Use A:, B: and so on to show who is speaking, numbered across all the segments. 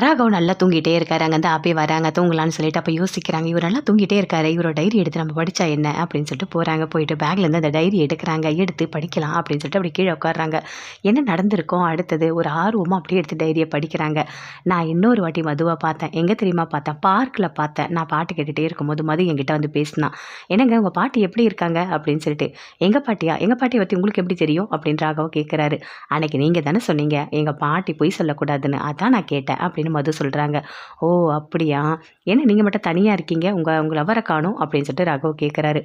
A: ராகவ் நல்லா தூங்கிட்டே இருக்காரு. அங்கேருந்து அப்படியே வராங்க தூங்கலான்னு சொல்லிட்டு அப்போ யோசிக்கிறாங்க இவர் நல்லா தூங்கிட்டே இருக்காரு. இவரோட டைரி எடுத்து நம்ம படித்தா என்ன? அப்படின்னு சொல்லிட்டு போகிறாங்க போயிட்டு பேக்லேருந்து அந்த டைரி எடுக்கிறாங்க. எடுத்து படிக்கலாம் அப்படின்னு சொல்லிட்டு அப்படி கீழே உட்காடுறாங்க என்ன நடந்திருக்கோம் அடுத்தது ஒரு ஆர்வமாக அப்படியே எடுத்து டைரியை படிக்கிறாங்க. நான் இன்னொரு வாட்டி மதுவாக பார்த்தேன். எங்கே தெரியுமா பார்த்தேன்? பார்க்கில் பார்த்தேன். நான் பாட்டு கேட்டுகிட்டே இருக்கும்போது மது என்கிட்ட வந்து பேசினான் என்னங்க உங்கள் பாட்டி எப்படி இருக்காங்க? அப்படின்னு சொல்லிட்டு எங்கள் பாட்டியா? எங்கள் பாட்டியை பற்றி உங்களுக்கு எப்படி தெரியும்? அப்படின்னு ராகவ் கேட்குறாரு அன்னைக்கு நீங்கள் தானே சொன்னீங்க. எங்கள் பாட்டி பொய் சொல்லக்கூடாதுன்னு. அதான் நான் கேட்டேன் அப்படின்னு மது சொல்கிறாங்க ஓ அப்படியா? என்ன நீங்கள் மட்டும் தனியாக இருக்கீங்க? உங்கள் உங்கள் லவ்வரை காணும் அப்படின்னு சொல்லிட்டு ராகவ் கேட்குறாரு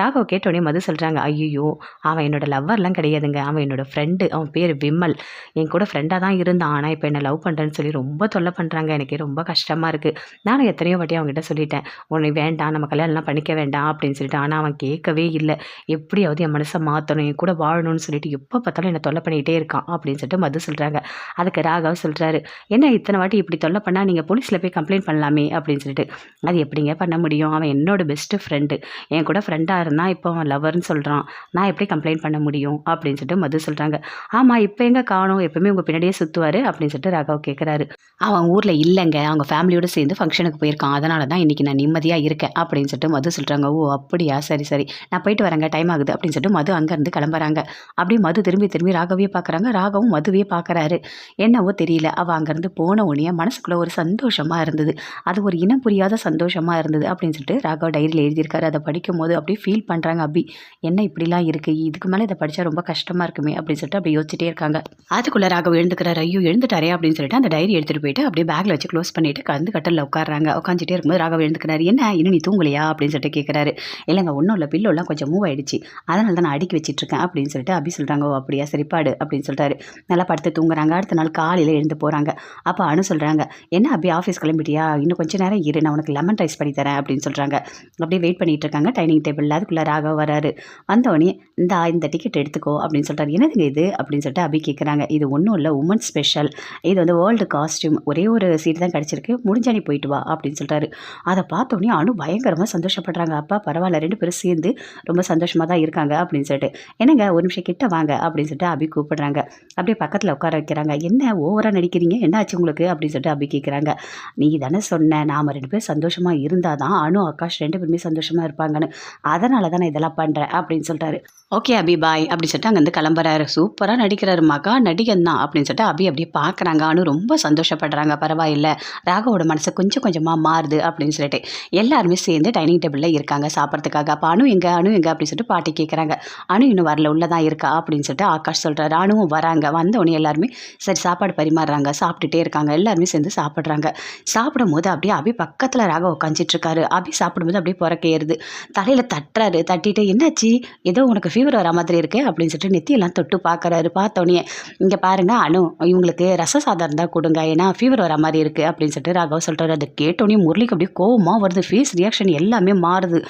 A: ராகவ் கேட்டோடனே மது சொல்கிறாங்க ஐயோ அவன் என்னோட லவ்வர்லாம் கிடையாதுங்க. அவன் என்னோட ஃப்ரெண்டு அவன் பேர் விமல். என் கூட ஃப்ரெண்டாக தான் இருந்தான். ஆனால் இப்போ என்னை லவ் பண்ணுறேன்னு சொல்லி ரொம்ப தொல்லை பண்ணுறாங்க எனக்கு ரொம்ப கஷ்டமாக இருக்குது நானும் எத்தனையோ வாட்டி அவங்ககிட்ட சொல்லிட்டேன். உன்னை வேண்டாம். நம்ம கல்யாணம்லாம் பண்ணிக்க வேண்டாம். அப்படின்னு சொல்லிட்டு. ஆனால் அவன் கேட்கவே இல்லை. எப்படியாவது என் மனசை மாற்றணும் என் கூட வாழணும்னு சொல்லிட்டு எப்போ பார்த்தாலும் என்னை தொல்லை பண்ணிகிட்டே இருக்கான் அப்படின்னு சொல்லிட்டு மது சொல்கிறாங்க அதுக்கு ராகவ் சொல்கிறாரு என்ன இத்தனை வாட்டி இப்படி தொல்லை பண்ணால் நீங்கள் போலீஸில் போய் கம்ப்ளைண்ட் பண்ணலாமே அப்படின்னு சொல்லிட்டு. அது எப்படிங்க பண்ண முடியும்? அவன் என்னோட பெஸ்ட்டு ஃப்ரெண்டு என் கூட ஃப்ரெண்டாக இருந்தால் இப்போ அவன் லவர்னு சொல்கிறான் நான் எப்படி கம்ப்ளைண்ட் பண்ண முடியும்? அப்படின்னு சொல்லிட்டு மது சொல்கிறாங்க ஆமாம் இப்போ எங்கே காணும்? எப்பவுமே உங்கள் பின்னாடியே சுற்றுவார் அப்படின்னு சொல்லிட்டு ராகவ் கேட்குறாரு அவன் ஊரில் இல்லைங்க. அவங்க ஃபேமிலியோடு சேர்ந்து ஃபங்க்ஷனுக்கு போயிருக்கான். அதனால தான் இன்றைக்கி நான் நிம்மதியாக இருக்கேன் அப்படின்னு சொல்லிட்டு மது சொல்கிறாங்க ஓ அப்படியா? சரி சரி. நான் போயிட்டு வரேங்க. டைம் ஆகுது அப்படின்னு சொல்லிட்டு மது அங்கேருந்து கிளம்புறாங்க. அப்படியே மது திரும்பி திரும்பி ராகவே பார்க்குறாங்க ராகவும் மதுவே பார்க்குறாரு என்னவோ தெரியல. அவள் அங்கேருந்து போன உடனே மனசுக்குள்ளே ஒரு சந்தோஷமாக இருந்தது. அது ஒரு இனம் புரியாத சந்தோஷமாக இருந்தது அப்படின்னு சொல்லிட்டு ராகவ் டைரியில் எழுதியிருக்காரு. அதை படிக்கும் போது அப்படியே ஃபீல் பண்ணுறாங்க அபி. என்ன இப்படிலாம் இருக்குது இதுக்கு மேலே இதை படித்தா ரொம்ப கஷ்டமாக இருக்குமே அப்படின்னு சொல்லிட்டு அப்படி யோசிச்சுட்டே இருக்காங்க. அதுக்குள்ளே ராகவ் எழுந்துக்கிறாரு. ஐயோ எழுந்துட்டாரே அப்படின்னு சொல்லிட்டு அந்த டைரி எடுத்துகிட்டு போயிட்டு அப்படியே பேக்கில் வச்சு க்ளோஸ் பண்ணிட்டு கந்து கட்டலில் உட்காடுறாங்க உட்காந்துட்டே இருக்கும்போது ராகவ் எழுந்துக்கிறாரு. என்ன? இன்னும் நீ தூங்கலையா? அப்படின்னு சொல்லிட்டு கேட்குறாரு இல்லைங்க ஒன்றும் இல்லை. பில்லோலாம் கொஞ்சம் மூவ் ஆயிடுச்சு. அதனால தான் நான் அடுக்கி வச்சிட்ருக்கேன் அப்படின்னு சொல்லிட்டு அபி சொல்கிறாங்க ஓ அப்படியா? சரிப்பாடு. அப்படின்னு சொல்லிட்டாரு நல்லா படுத்து தூங்குறாங்க. அடுத்த நாள் காலையில் எழுந்து போகிறாங்க அப்போ அனு சொல்கிறாங்க என்ன அப்படி ஆஃபீஸ் கிளம்பிட்டியா? இன்னும் கொஞ்சம் நேரம் இரு நான் உனக்கு லெமன் ரைஸ் பண்ணி தரேன் அப்படின்னு சொல்கிறாங்க அப்படியே வெயிட் பண்ணிகிட்டு இருக்காங்க. டைனிங் டேபிளில் அதுக்குள்ளே ராகவ் வராரு. வந்தோடனே இந்த இந்த டிக்கெட் எடுத்துக்கோ அப்படின்னு சொல்லிட்டாரு என்னதுங்க இது? அப்படின்னு சொல்லிட்டு அபி கேட்குறாங்க இது ஒன்றும் இல்லை உமன் ஸ்பெஷல் இது வந்து வேர்ல்டு காஸ்டியூம் ஒரே ஒரு சீட் தான் கிடச்சிருக்கு. முடிஞ்சா போயிட்டு வா அப்படின்னு சொல்லிட்டாரு அதை பார்த்தோன்னே அனு பயங்கரமாக சந்தோஷப்படுறாங்க. அப்பா பரவாயில்ல ரெண்டு பேரும் சேர்ந்து ரொம்ப சந்தோஷமாக தான் இருக்காங்க அப்படின்னு சொல்லிட்டு. என்னங்க ஒரு நிமிஷம் கிட்ட வாங்க அப்படின்னு சொல்லிட்டு அபி கூப்பிடுறாங்க. அப்படியே பக்கத்தில் உட்கார வைக்கிறாங்க. என்ன ஓவராக நடிக்கிறீங்க? என்ன ஆச்சு உங்களுக்கு? அப்படின்னு அப்படின்னு சொல்லிட்டு அபி கேட்குறாங்க நீ தானே சொன்ன நாம் ரெண்டு பேரும் சந்தோஷமாக இருந்தால் தான் அனு ஆகாஷ் ரெண்டு பேருமே சந்தோஷமாக இருப்பாங்கன்னு. அதனால தான் நான் இதெல்லாம் பண்ணுறேன் அப்படின்னு சொல்லிட்டாரு ஓகே அபி பாய் அப்படின்னு சொல்லிட்டு அங்கேருந்து கிளம்புறாரு. சூப்பராக நடிக்கிறாரு மகா நடிகன் தான் அப்படின்னு சொல்லிட்டு அபி அப்படியே பார்க்குறாங்க அனு ரொம்ப சந்தோஷப்படுறாங்க பரவாயில்ல. ராகவோட மனசு கொஞ்சம் கொஞ்சமாக மாறுது அப்படின்னு சொல்லிட்டு எல்லாருமே சேர்ந்து டைனிங் டேபிளில் இருக்காங்க சாப்பிட்றதுக்காக. அப்போ அனு எங்கே அனு எங்கே அப்படின்னு சொல்லிட்டு பாட்டி கேட்குறாங்க அனு இன்னும் வரல உள்ளே தான் இருக்கா அப்படின்னு சொல்லிட்டு ஆகாஷ் சொல்கிறாரு அனுவும் வராங்க. வந்த எல்லாருமே சரி சாப்பாடு பரிமாறுறாங்க சாப்பிட்டுட்டே இருக்காங்க. எல்லாரும் எல்லாருமே சேர்ந்து சாப்பிட்றாங்க. சாப்பிடும் போது அப்படியே அபி பக்கத்தில் ராக உட்காந்துட்டு இருக்காரு அபி சாப்பிடும்போது அப்படியே புறக்க ஏறுது தலையில் தட்டுறாரு. தட்டிட்டு என்னாச்சு? ஏதோ உனக்கு ஃபீவர் வர மாதிரி இருக்கு அப்படின்னு சொல்லிட்டு நெத்தியெல்லாம் தொட்டு பார்க்குறாரு பார்த்தோன்னே இங்கே பாருங்க அனு இவங்களுக்கு ரச சாதம் இருந்தால் கொடுங்க. ஏன்னா ஃபீவர் வர மாதிரி இருக்குது அப்படின்னு சொல்லிட்டு ராகவ் சொல்கிறாரு அதை கேட்டோன்னே முரளிக்கு அப்படியே கோவமாக வருது. ஃபேஸ் ரியாக்ஷன் எல்லாமே மாறுது.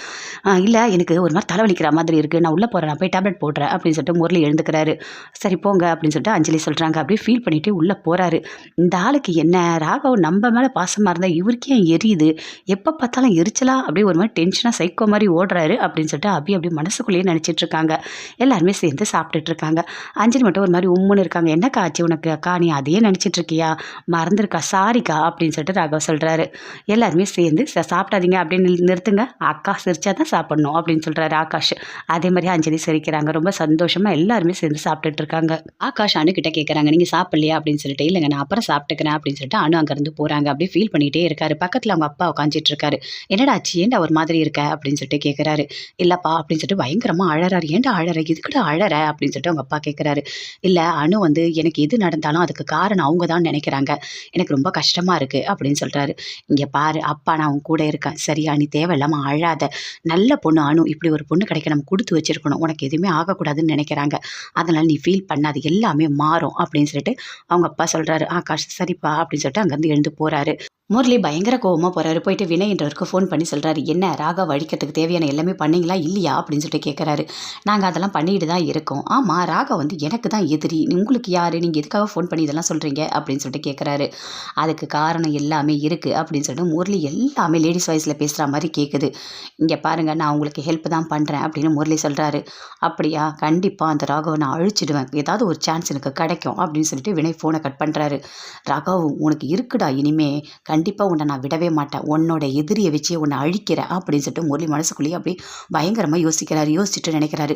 A: இல்லை எனக்கு ஒரு மாதிரி தலைவலிக்கிற மாதிரி இருக்குது நான் உள்ளே போகிறேன் நான் போய் டேப்லெட் போடுறேன் அப்படின்னு சொல்லிட்டு முரளி எழுந்துக்கிறாரு. சரி போங்க அப்படின்னு சொல்லிட்டு அஞ்சலி சொல்கிறாங்க அப்படியே ஃபீல் பண்ணிவிட்டு உள்ளே போகிறாரு இந்த ஆளுக்கு என்ன ராகவ் நம்ம மேலே பாசமாக இருந்தால் இவருக்கே ஏன் எரியுது? எப்போ பார்த்தாலும் எரிச்சலா அப்படியே ஒரு மாதிரி டென்ஷனாக சைக்கோ மாதிரி ஓடுறாரு அப்படின்னு சொல்லிட்டு அபி அப்படியே மனசுக்குள்ளேயே நினச்சிட்டு இருக்காங்க எல்லாருமே சேர்ந்து சாப்பிட்டுட்டு இருக்காங்க அஞ்சலி மட்டும் ஒரு மாதிரி உம்முன்னு இருக்காங்க. என்னக்கா ஆச்சு உனக்கு? அக்கா நீ அதையே நினச்சிட்டு இருக்கியா மறந்துருக்கா? சாரிக்கா? அப்படின்னு சொல்லிட்டு ராகவ் சொல்கிறாரு எல்லாருமே சேர்ந்து "ச- சாப்பிடாதீங்க அப்படின்னு நிறுத்துங்க. அக்கா சிரிச்சா தான் சாப்பிடணும் அப்படின்னு சொல்கிறாரு ஆகாஷ். அதே மாதிரி அஞ்சலி சிரிக்கிறாங்க. ரொம்ப சந்தோஷமாக எல்லாருமே சேர்ந்து சாப்பிட்டுட்டு இருக்காங்க ஆகாஷ் அனுக்கிட்ட கேட்குறாங்க நீங்கள் சாப்பிட்லையா? அப்படின்னு சொல்லிட்டு இல்லைங்க நான் அப்புறம் சாப்பிட்டுக்கிறேன் அப்படின்னு சொல்லிட்டு அனு அங்கேருந்து போகிறாங்க அப்படியே ஃபீல் பண்ணிகிட்டே இருக்காரு. பக்கத்தில் அவங்க அப்பா உட்காந்துட்டு இருக்காரு. என்னடா ஆச்சு? ஏன்டா ஒரு மாதிரி இருக்க? அப்படின்னு சொல்லிட்டு கேட்குறாரு இல்லைப்பா அப்படின்னு சொல்லிட்டு பயங்கரமாக அழறாரு. ஏன்டா அழற? இதுக்கிட்ட அழற? அப்படின்னு சொல்லிட்டு அவங்க அப்பா கேட்குறாரு இல்லை அனு வந்து எனக்கு எது நடந்தாலும் அதுக்கு காரணம் அவங்க தான் நினைக்கிறாங்க. எனக்கு ரொம்ப கஷ்டமாக இருக்குது அப்படின்னு சொல்கிறாரு இங்கே பாரு அப்பா நான் உன் கூட இருக்கேன். சரியா? நீ தேவையில்லாமல் அழாத. நல்ல பொண்ணு அணு இப்படி ஒரு பொண்ணு கிடைக்க நம்ம கொடுத்து வச்சிருக்கணும். உனக்கு எதுவுமே ஆகக்கூடாதுன்னு நினைக்கிறாங்க. அதனால் நீ ஃபீல் பண்ணாது. எல்லாமே மாறும் அப்படின்னு சொல்லிட்டு அவங்க அப்பா சொல்கிறாரு ஆகாஷ் சரிப்பா அப்படின்னு சொல்லிட்டு அங்கேருந்து எழுந்து போகிறாரு முரளி பயங்கர கோவமாக போகிறாரு போயிட்டு வினயன்றவருக்கு ஃபோன் பண்ணி சொல்கிறாரு என்ன ராகா வழிக்கிறதுக்கு தேவையான எல்லாமே பண்ணீங்களா? இல்லையா? அப்படின்னு சொல்லிட்டு கேட்குறாரு நாங்கள் அதெல்லாம் பண்ணிட்டு தான் இருக்கோம். ஆமாம் ராகா வந்து எனக்கு தான் எதிரி. உங்களுக்கு யார்? நீங்கள் எதுக்காக ஃபோன் பண்ணி இதெல்லாம் சொல்கிறீங்க அப்படின்னு சொல்லிட்டு கேட்குறாரு அதுக்கு காரணம் எல்லாமே இருக்குது அப்படின்னு சொல்லிட்டு முரளி எல்லாமே லேடிஸ் வாய்ஸில் பேசுகிற மாதிரி கேட்குது இங்கே பாருங்கள் நான் உங்களுக்கு ஹெல்ப் தான் பண்ணுறேன் அப்படின்னு முரளி சொல்கிறாரு அப்படியா? கண்டிப்பாக அந்த ராகவை நான் அழிச்சிடுவேன். ஏதாவது ஒரு சான்ஸ் எனக்கு கிடைக்கும். அப்படின்னு சொல்லிட்டு வினய் ஃபோனை கட் பண்ணுறாரு ராகவ் உனக்கு இருக்குடா இனிமே. கண்டிப்பாக உன்னை நான் விடவே மாட்டேன். உன்னோட எதிரியை வச்சு உன்னை அழிக்கிறேன் அப்படின்னு சொல்லிட்டு முரளி மனசுக்குள்ளேயே அப்படியே பயங்கரமாக யோசிக்கிறாரு யோசிச்சுட்டு நினைக்கிறாரு.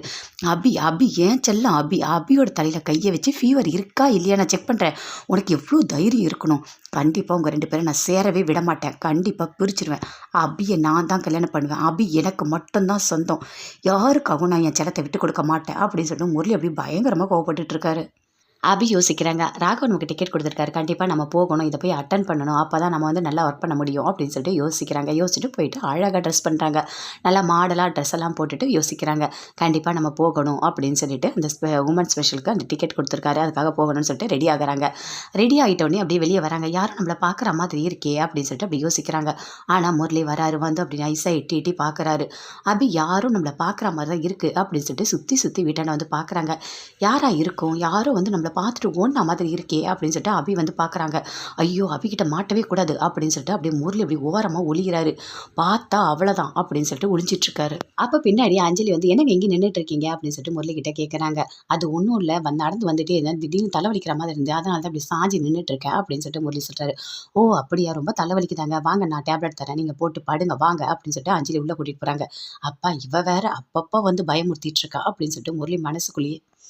A: அபி அபி ஏன் செல்லம்? அபி அபியோட தலையில் கையை வச்சு ஃபீவர் இருக்கா இல்லையா? நான் செக் பண்ணுறேன் உனக்கு எவ்வளோ தைரியம் இருக்கணும்? கண்டிப்பாக உங்கள் ரெண்டு பேரும் நான் சேரவே விட மாட்டேன். கண்டிப்பாக பிரிச்சிருவேன். அபியை நான் தான் கல்யாணம் பண்ணுவேன். அபி எனக்கு மட்டும்தான் சொந்தம். யாருக்காகவும் நான் என் செலத்தை விட்டு கொடுக்க மாட்டேன் அப்படின்னு சொல்லிட்டு முரளி அப்படி பயங்கரமாக கோவப்பட்டுட்டு அபி யோசிக்கிறாங்க ராகவ் நமக்கு டிக்கெட் கொடுத்துருக்காரு. கண்டிப்பாக நம்ம போகணும் இதை போய் அட்டன் பண்ணணும். அப்போ தான் நம்ம வந்து நல்லா ஒர்க் பண்ண முடியும் அப்படின்னு சொல்லிட்டு யோசிக்கிறாங்க. யோசிச்சுட்டு போயிட்டு அழகாக ட்ரெஸ் பண்ணுறாங்க நல்லா மாடலாக ட்ரெஸ் எல்லாம் போட்டுட்டு யோசிக்கிறாங்க. கண்டிப்பாக நம்ம போகணும் அப்படின்னு சொல்லிட்டு அந்த உமன் ஸ்பெஷலுக்கு அந்த டிக்கெட் கொடுத்துருக்காரு. அதுக்காக போகணும்னு சொல்லிட்டு ரெடி ஆகுறாங்க. ரெடி ஆகிட்டோடனே அப்படியே வெளியே வராங்க. யாரும் நம்மளை பார்க்குற மாதிரி இருக்கே அப்படின்னு சொல்லிட்டு அப்படி யோசிக்கிறாங்க. ஆனால் முரளி வராரு வந்து அப்படி நைஸாக எட்டி எட்டி பார்க்குறாரு. அபி யாரும் நம்மளை பார்க்குற மாதிரி தான் இருக்குது அப்படின்னு சொல்லிட்டு சுற்றி சுற்றி வீட்டாண்ட வந்து பார்க்குறாங்க. யாராக இருக்கும்? யாரும் வந்து நம்மளை பார்த்துட்டு ஓடின மாதிரி இருக்கே அப்படின்னு சொல்லிட்டு அபி வந்து பார்க்குறாங்க. ஐயோ அபிக்கிட்ட மாட்டவே கூடாது அப்படின்னு சொல்லிட்டு அப்படியே முரளி அப்படி ஓரமாக ஒளிகிறாரு பார்த்தா அவ்வளோதான் அப்படின்னு சொல்லிட்டு ஒழிஞ்சிட்டுருக்காரு அப்போ பின்னாடி அஞ்சலி வந்து என்னங்க எங்கே நின்றுட்டு இருக்கீங்க அப்படின்னு சொல்லிட்டு முரளி கேட்குறாங்க அது ஒன்றும் இல்லை. வந்து நடந்து வந்துட்டே இருந்தேன் திடீர்னு தலைவலிக்கிற மாதிரி இருந்து அதனால தான் அப்படி சாஞ்சி நின்றுட்டு இருக்கேன் அப்படின்னு சொல்லிட்டு முரளி சொல்கிறாரு ஓ அப்படியா? ரொம்ப தலைவலிக்குதாங்க. வாங்க நான் டேப்லெட் தரேன். நீங்கள் போட்டு படுங்க. வாங்க. அப்படின்னு சொல்லிட்டு அஞ்சலி உள்ளே கூட்டிகிட்டு போகிறாங்க அப்பா இவ வேற அப்பப்போ வந்து பயமுறுத்திட்டு இருக்கா அப்படின்னு சொல்லிட்டு முரளி மனசுக்குள்ளேயே